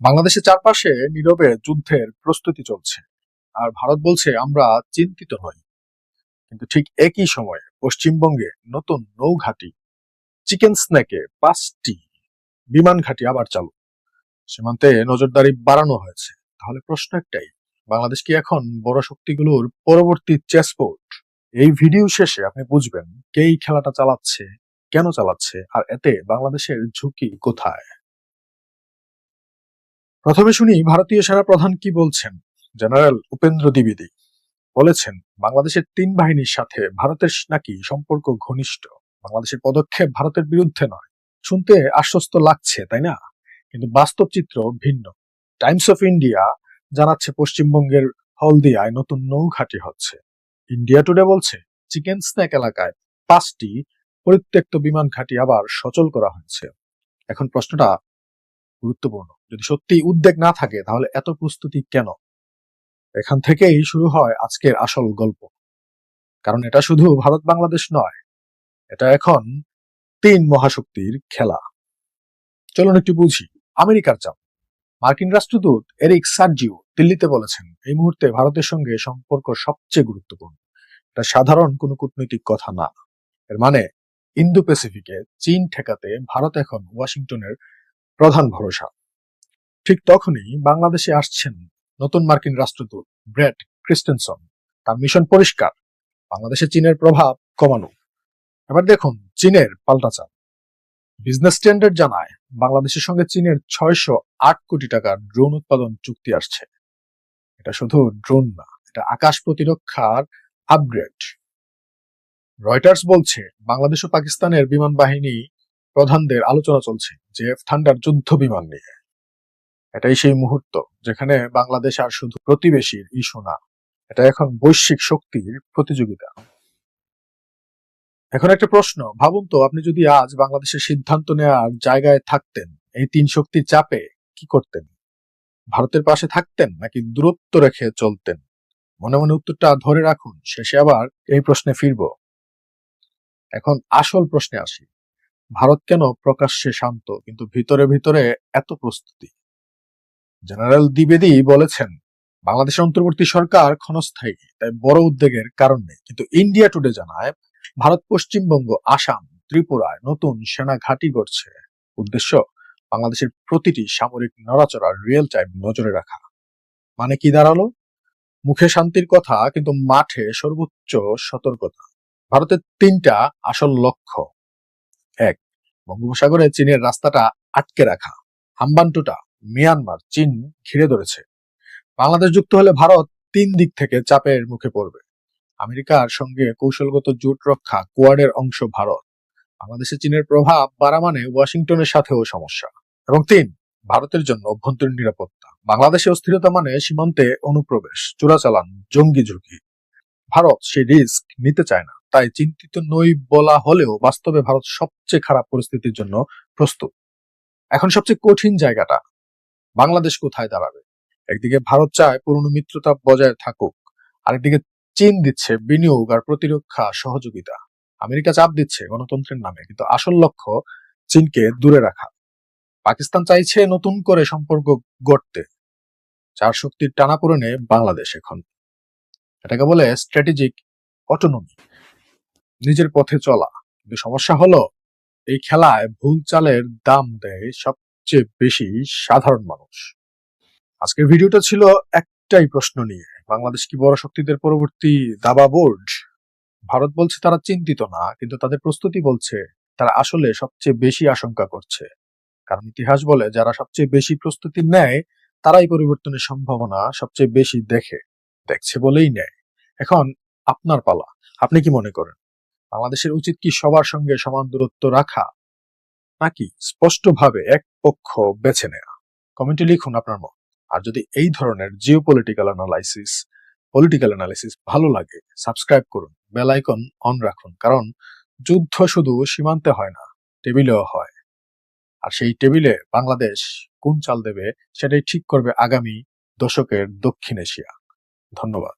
বাংলাদেশের চারপাশে নীরবে যুদ্ধের প্রস্তুতি চলছে। আর ভারত বলছে, আমরা চিন্তিত নই। কিন্তু ঠিক একই সময়ে পশ্চিমবঙ্গে নতুন নৌঘাটি, চিকেন স্ন্যাকে পাঁচটি বিমান ঘাঁটি আবার চালু। সীমান্তে নজরদারি বাড়ানো হয়েছে। তাহলে প্রশ্ন একটাই, বাংলাদেশ কি এখন বড় শক্তিগুলোর পরবর্তী চেসপোর্ট? এই ভিডিও শেষে আপনি বুঝবেন কে এই খেলাটা চালাচ্ছে, কেন চালাচ্ছে, আর এতে বাংলাদেশের ঝুঁকি কোথায়? প্রথমে শুনি ভারতীয় সেনা প্রধান কি বলছেন? জেনারেল উপেন্দ্র দ্বিবেদী বলেছেন, বাংলাদেশের তিন বাহিনীর সাথে ভারতের নাকি সম্পর্ক ঘনিষ্ঠ। বাংলাদেশের পদক্ষেপ ভারতের বিরুদ্ধে নয়। শুনতে আশ্বস্ত লাগছে, তাই না? কিন্তু বাস্তব চিত্র ভিন্ন। টাইমস অফ ইন্ডিয়া জানাচ্ছে পশ্চিমবঙ্গের হলদিয়ায় নতুন নৌঘাটি হচ্ছে। ইন্ডিয়া টুডে বলছে, চিকেন স্ন্যাক এলাকায় পাঁচটি পরিত্যক্ত বিমান ঘাঁটি আবার সচল করা হয়েছে। এখন প্রশ্নটা গুরুত্বপূর্ণ। যদি সত্যি উদ্বেগ না থাকে, তাহলে এত প্রস্তুতি কেন? এখান থেকেই শুরু হয় আজকের আসল গল্প। কারণ এটা শুধু ভারত বাংলাদেশ নয়, এটা এখন তিন মহাশক্তির খেলা। চলুন একটু বুঝি, আমেরিকার চাপ। মার্কিন রাষ্ট্রদূত এরিক সার্জিও দিল্লিতে বলেছেন, এই মুহূর্তে ভারতের সঙ্গে সম্পর্ক সবচেয়ে গুরুত্বপূর্ণ। এটা সাধারণ কোনো কূটনৈতিক কথা না। এর মানে ইন্দো প্যাসিফিকে চীন ঠেকাতে ভারত এখন ওয়াশিংটনের প্রধান ভরসা। ঠিক তখনই বাংলাদেশে আসছেন নতুন মার্কিন রাষ্ট্রদূত ব্রেট ক্রিস্টেনসন। তার মিশন পরিষ্কার, বাংলাদেশে চীনের প্রভাব কমানো। এবার দেখুন চীনের পাল্টা চাপ। বিজনেস স্ট্যান্ডার্ড জানায় বাংলাদেশের সঙ্গে চীনের ছয়শো আট কোটি টাকার ড্রোন উৎপাদন চুক্তি আসছে। এটা শুধু ড্রোন না, এটা আকাশ প্রতিরক্ষার আপগ্রেড। রয়টার্স বলছে বাংলাদেশ ও পাকিস্তানের বিমান বাহিনী প্রধানদের আলোচনা চলছে যে ঠান্ডার যুদ্ধ বিমান নিয়ে। এটাই সেই মুহূর্ত যেখানে বাংলাদেশ আর শুধু প্রতিবেশীর ইস্যু না, এটা এখন বৈশ্বিক শক্তির প্রতিযোগিতা। এখন একটা প্রশ্ন, ভাবুন তো আপনি যদি আজ বাংলাদেশের সিদ্ধান্ত নেওয়ার জায়গায় থাকতেন, এই তিন শক্তির চাপে কি করতেন? ভারতের পাশে থাকতেন নাকি দূরত্ব রেখে চলতেন? মনে মনে উত্তরটা ধরে রাখুন, শেষে আবার এই প্রশ্নে ফিরব। এখন আসল প্রশ্নে আসি। ভারত কেন প্রকাশ্যে শান্ত, কিন্তু ভিতরে ভিতরে এত প্রস্তুতি? জেনারেল দ্বিবেদী বলেছেন, বাংলাদেশের অন্তর্বর্তী সরকার ক্ষণস্থায়ী, তাই বড় উদ্বেগের কারণ নেই। কিন্তু ইন্ডিয়া টুডে জানায়, ভারত পশ্চিমবঙ্গ, আসাম, ত্রিপুরায় নতুন সেনা ঘাঁটি গড়ছে। উদ্দেশ্য, বাংলাদেশের প্রতিটি সামরিক নড়াচড়া রিয়েল টাইম নজরে রাখা। মানে কি দাঁড়াল? মুখে শান্তির কথা, কিন্তু মাঠে সর্বোচ্চ সতর্কতা। ভারতের তিনটা আসল লক্ষ্য। এক, বঙ্গোপসাগরে চীনের রাস্তাটা আটকে রাখা। হাম্বান্টুটা, মিয়ানমার, চীন ঘিরে ধরেছে। বাংলাদেশ যুক্ত হলে ভারত তিন দিক থেকে চাপের মুখে পড়বে। আমেরিকার সঙ্গে কৌশলগত জোট রক্ষা কোয়াডের অংশ ভারত। বাংলাদেশে চীনের প্রভাব বাড়া মানে ওয়াশিংটনের সাথেও সমস্যা। এবং তিন, ভারতের জন্য অভ্যন্তরীণ নিরাপত্তা। বাংলাদেশে অস্থিরতা মানে সীমান্তে অনুপ্রবেশ, চোরাচালান, জঙ্গি ঝুঁকি। ভারত সেই রিস্ক নিতে চায় না। তাই চিন্তিত নই বলা হলেও বাস্তবে ভারত সবচেয়ে খারাপ পরিস্থিতির জন্য প্রস্তুত। এখন সবচেয়ে কঠিন জায়গাটা, বাংলাদেশ কোথায় দাঁড়াবে? একদিকে ভারত চায় পুরনো মিত্রতা বজায় থাকুক, আরেকদিকে চীন দিচ্ছে বিনিয়োগ আর প্রতিরক্ষা সহযোগিতা। আমেরিকা চাপ দিচ্ছে গণতন্ত্রের নামে, কিন্তু আসল লক্ষ্য চীনকে দূরে রাখা। পাকিস্তান চাইছে নতুন করে সম্পর্ক গড়তে চার শক্তির টানাপোড়েনে বাংলাদেশ এখন এটাকে বলে স্ট্র্যাটেজিক অটোনমি নিজের পথে চলা। কিন্তু সমস্যা হলো, এই খেলায় ভুল চালের দাম দেয় সবচেয়ে বেশি সাধারণ মানুষ। আজকের ভিডিওটা ছিল একটাই প্রশ্ন নিয়ে। বাংলাদেশ কি বড় শক্তিদের পরবর্তী দাবা বোর্ড? ভারত বলছে তারা চিন্তিত না, কিন্তু তাদের প্রস্তুতি বলছে তারা আসলে সবচেয়ে বেশি আশঙ্কা করছে। কারণ ইতিহাস বলে, যারা সবচেয়ে বেশি প্রস্তুতি নেয়, তারাই পরিবর্তনের সম্ভাবনা সবচেয়ে বেশি দেখে। দেখছে বলেই নেয়। এখন আপনার পালা, আপনি কি মনে করেন? বাংলাদেশের উচিত কি সবার সঙ্গে সমান দূরত্ব রাখা? নাকি স্পষ্টভাবে এক পক্ষ বেছে নেয়া? কমেন্টে লিখুন আপনার মত। আর যদি এই ধরনের geopolitical analysis political analysis ভালো লাগে সাবস্ক্রাইব করুন বেল আইকন অন রাখুন, কারণ যুদ্ধ শুধু সীমান্তে হয় না টেবিলেও হয়। আর সেই টেবিলে বাংলাদেশ কোন চাল দেবে, সেটাই ঠিক করবে আগামী দশকের দক্ষিণ এশিয়া। ধন্যবাদ।